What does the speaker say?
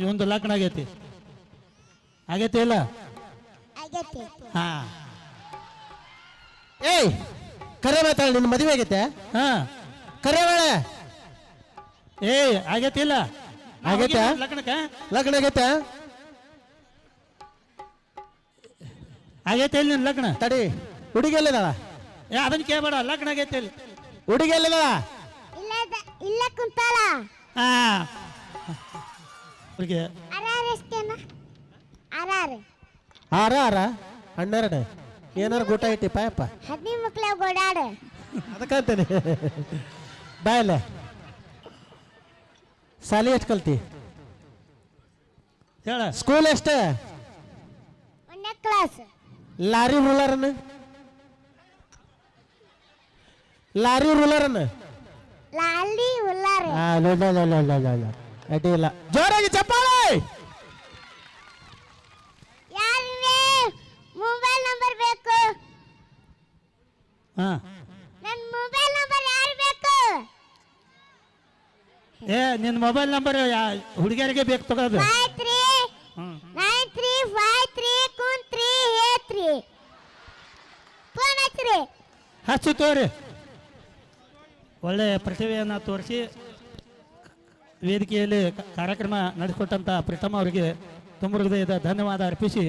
ಇವಂದು ಲಗ್ನ ಆಗೈತಿ. ಆಗೈತಿ ಇಲ್ಲ ಆಗೈತಿ. ಹಾ. ಏಯ್ ಕರೆ ಮಾತಾಡ ನಿನ್ನ ಮದುವೆ ಆಗೈತೆ? ಹಾ. ಕರೆ ಬೇಡ ಏಯ್ ಆಗೈತಿ ಇಲ್ಲ ಆಗೈತಾ? ಲಗ್ನಕ್ಕೆ? ಲಗ್ನ ಆಗೈತೆ? ಆಗೈತಿ ಇಲ್ಲ ನಿನ್ ಲಗ್ನ? ತಡಿ ಹುಡುಗಿ ಎಲ್ಲಿದಾಳ ಏ ಅದನ್ನ ಕೇಳಬೇಡ ಲಗ್ನ ಆಗೈತೆ ಇಲ್ಲಿ ಹುಡುಗಿ ಎಲ್ಲಿದಾಳ ಇಲ್ಲ ಇಲ್ಲ ಕುಂತಾಳ. ಹಾ. ಅವ್ರಿಗೆ ಅರಾರ. ಎಷ್ಟೇನ ಅರಾರ? ಆರ ಆರ ಹನ್ನೆರಡು ಏನಾರು ಗೂಟ ಇಟ್ಟಿ ಪಾಯಪ್ಪ? ಹದಿನೈದು ಮಕ್ಳ ಓಡಾಡ ಅದಕ್ಕಂತೇನೆ ಬಾಯಲ್ಲ ಸಾಲಿ ಎಷ್ಟು ಕಲ್ತಿ? ಹೇಳ. ಸ್ಕೂಲ್ ಎಷ್ಟು? ಒಂದನೇ ಕ್ಲಾಸ್. ಲಾರಿ ರೂಲರನ್ನ ಲಾರಿ ರೂಲರನ್ನ ಲಾಲಿ ಉಲ್ಲಾರ ಆ, ಲೋ, ಲೋ, ಲೋ, ಲೋ, ಲೋ, ಲೋ, ಅಡ್ಡಿ ಇಲ್ಲ. ಜೋರಾಗಿ ಚಪ್ಪಾಳೆ! ಯಾರಿಗೆ ಮೊಬೈಲ್ ನಂಬರ್ ಬೇಕು. ಹಾ. ನನ್ನ ಮೊಬೈಲ್ ನಂಬರ್ ಯಾರು ಬೇಕು? ಏ ನಿನ್ನ ಮೊಬೈಲ್ ನಂಬರ್ ಹುಡುಗಿಯರಿಗೆ ಬೇಕು ತಗೋದು five three nine three five three ಕುನ್ three ಏ ತ್ರೀ. ಫೋನ್ ಹಚ್ಚ್ರಿ. ಹಚ್ಚು ತೋರಿ. ಒಳ್ಳೆ ಪ್ರತಿಭೆಯನ್ನು ತೋರಿಸಿ. ವೇದಿಕೆಯಲ್ಲಿ ಕಾರ್ಯಕ್ರಮ ನಡೆಸಿಕೊಟ್ಟಂತ ಪ್ರೀತಮ್ಮ ಅವರಿಗೆ ತುಂಬ ಹೃದಯದ ಧನ್ಯವಾದ ಅರ್ಪಿಸಿ.